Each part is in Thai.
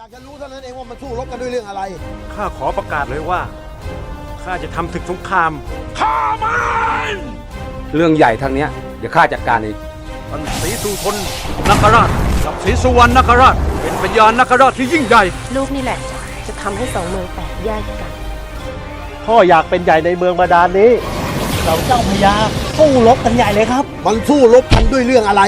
อยากจะรู้เท่านั้นเองว่ามันสู้รบกันด้วยเรื่องอะไร ข้าขอประกาศเลยว่า ข้าจะทำศึกสงครามเรื่องใหญ่ทางเนี้ยเดี๋ยวข้าจัดการเองท่านศรีสุทนนคราชกับศรีสุวรรณนคราช เป็นพญานนคราชที่ยิ่งใหญ่ ลูกนี่แหละ จะทำให้สองเมืองแตกแยกกัน พ่ออยากเป็นใหญ่ในเมืองบาดาลนี้ เราเจ้าพญาสู้รบกันใหญ่เลยครับ มันสู้รบกันด้วยเรื่องอะไร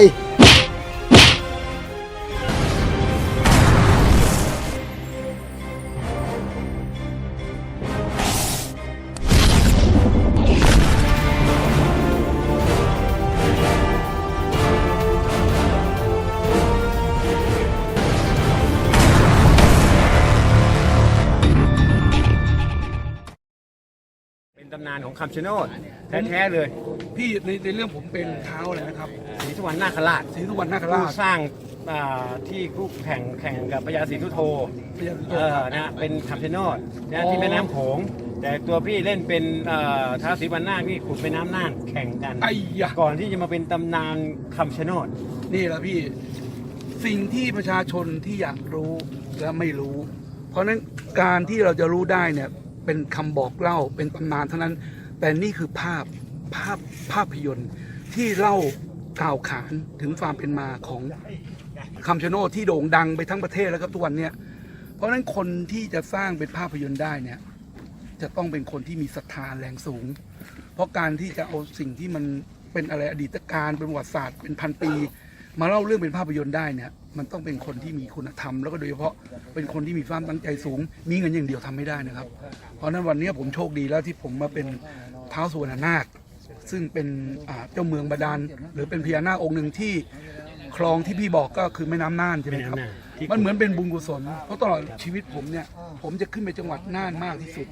านของคำชะโนดแท้ๆเลยพี่ในในเรื่องผมเป็นเท้าเลยนะครับศรีสุวรรณนาคราชศรีสุวรรณนาคผู้ราชสร้างอ่าที่คู่แข่งแข่งกับพญาศรีสุโธ พญาสุโธเออนะเป็นคำชะโนดนะอ๋อที่แม่น้ำโขง แต่ตัวพี่เล่นเป็นเอ่อท้าวศรีวรรณนาคนี่ขุดแม่น้ำน่านแข่งกัน ไอ้ยะก่อนที่จะมาเป็นตำนานคำชะโนดนี่แหละพี่สิ่งที่ประชาชนที่อยากรู้และไม่รู้ เพราะฉะนั้นการที่เราจะรู้ได้เนี่ย เป็นคำบอกเล่าเป็นตำนานเท่านั้น แต่นี่คือภาพภาพภาพยนตร์ที่เล่ากล่าวขานถึงความเป็นมาของคำชะโนดที่โด่งดังไปทั้งประเทศแล้วครับทุกวันเนี้ยเพราะฉะนั้นคนที่จะสร้างเป็นภาพยนตร์ได้เนี่ยจะต้องเป็นคนที่มีศรัทธาแรงสูง เพราะการที่จะเอาสิ่งที่มันเป็นอะไรอดีตการเป็นประวัติศาสตร์เป็นพันปี มาเล่าเรื่องเป็นภาพยนตร์ได้เนี่ย มันต้องเป็นคนที่มีคุณธรรมแล้วก็โดยเฉพาะเป็นคนที่มีความตั้งใจสูง มีเงินอย่างเดียวทำไม่ได้นะครับ เพราะฉะนั้นวันนี้ผมโชคดีแล้วที่ผมมาเป็นเท้าวสุวรรณนาค ซึ่งเป็นอ่าเจ้าเมืองบาดาลหรือเป็นพญานาคองค์หนึ่งที่คลองที่พี่บอกก็คือแม่น้ำน่านใช่ไหมครับแม่น้ำน่านที่มันเหมือนเป็นบุญกุศล เพราะตลอดชีวิตผมเนี่ย ผมจะขึ้นไปจังหวัดน่านมากที่สุด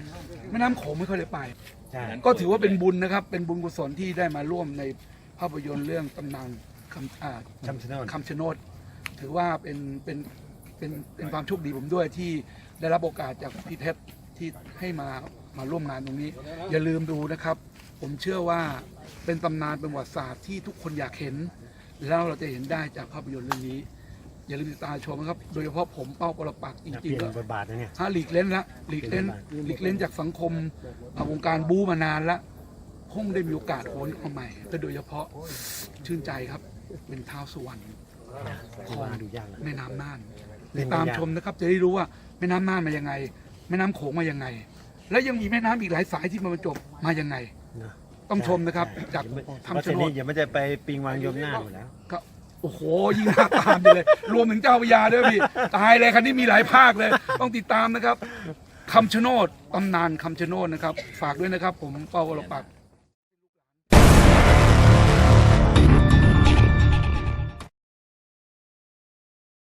แม่น้ำโขงไม่ค่อยได้ไปใช่ก็ถือว่าเป็นบุญนะครับ เป็นบุญกุศลที่ได้มาร่วมในภาพยนตร์เรื่องตำนานคำอ่าคำชะโนดคำชะโนด ถือว่าเป็นเป็นเป็นเป็นความโชคดีผมด้วยที่ได้รับโอกาสจากพี่เพชรที่ให้มามาร่วมงานตรงนี้ อย่าลืมดูนะครับ ผมเชื่อว่าเป็นตำนานเป็นประวัติศาสตร์ที่ทุกคนอยากเห็น แล้วเราจะเห็นได้จากภาพยนตร์เรื่องนี้ อย่าลืมติดตามชมนะครับ โดยเฉพาะผมเป้าปรปักษ์จเปริงลี่ยๆนก็ บทบาทนะเนี่ยถ้าหลีกเล่นละหลีกเล่นหลีกเล่นจากสังคมอ่าวงการบู๊มานานละคงได้มีโอกาสโหนเข้าใหม่และโดยเฉพาะชื่นใจครับเป็นท้าวสุวรรณ ที่ว่าดูยากนะแม่น้ำน่านเล่ตินดไม่ตามยากชมนะครับ จะได้รู้ว่าแม่น้ำน่านมายังไง แม่น้ำโขงมายังไง และยังมีแม่น้ำอีกหลายสายที่มาบรรจบมายังไงนะต้องชมนะครับ จากเพราะทำฉะชะโนนี้ดอย่าไม่จะไปปิงวางยมหน้าอยู่แล้วก็โอ้โหยิ่งน่าตามอยู่เลย รวมถึงเจ้าพระยาด้วยพี่ตายเลยคันนี้มีหลายภาคเลย ต้องติดตามนะครับคำชะโนดตำนานคำชะโนดนะครับ ฝากด้วยนะครับ ผมเป้าวรปักษ์